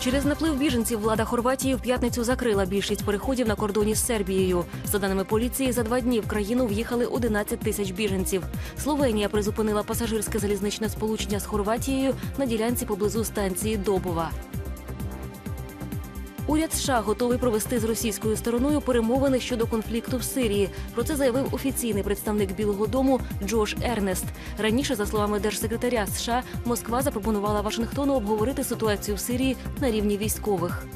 Через наплив біженців влада Хорватії в п'ятницю закрила більшість переходів на кордоні з Сербією. За даними поліції, за два дні в країну в'їхали 11 тисяч біженців. Словенія призупинила пасажирське залізничне сполучення з Хорватією на ділянці поблизу станції Добова. Уряд США готовий провести з російською стороною перемовини щодо конфлікту в Сирії. Про це заявив офіційний представник Білого Дому Джош Ернест. Раніше, за словами держсекретаря США, Москва запропонувала Вашингтону обговорити ситуацію в Сирії на рівні військових.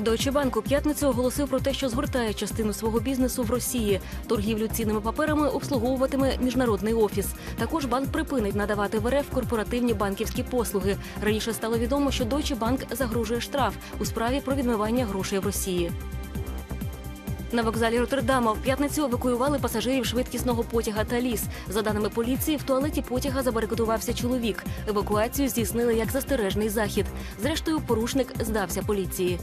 Deutsche Bank у п'ятницю оголосив про те, що згортає частину свого бізнесу в Росії. Торгівлю цінними паперами обслуговуватиме міжнародний офіс. Також банк припинить надавати в РФ корпоративні банківські послуги. Раніше стало відомо, що Deutsche Bank загрожує штраф у справі про відмивання грошей в Росії. На вокзалі Роттердама в п'ятницю евакуювали пасажирів швидкісного потяга Таліс. За даними поліції, в туалеті потяга забарикадувався чоловік. Евакуацію здійснили як застережний захід. Зрештою, порушник здався поліції.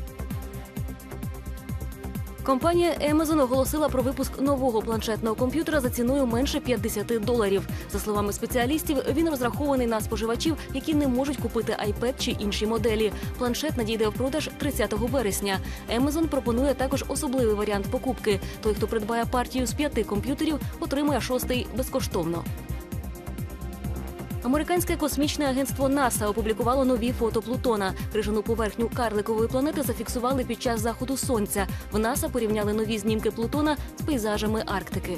Компанія Amazon оголосила про випуск нового планшетного комп'ютера за ціною менше 50 доларів. За словами спеціалістів, він розрахований на споживачів, які не можуть купити iPad чи інші моделі. Планшет надійде в продаж 30 вересня. Amazon пропонує також особливий варіант покупки. Той, хто придбає партію з п'яти комп'ютерів, отримує шостий безкоштовно. Американське космічне агентство НАСА опублікувало нові фото Плутона. Крижану поверхню карликової планети зафіксували під час заходу сонця. В НАСА порівняли нові знімки Плутона з пейзажами Арктики.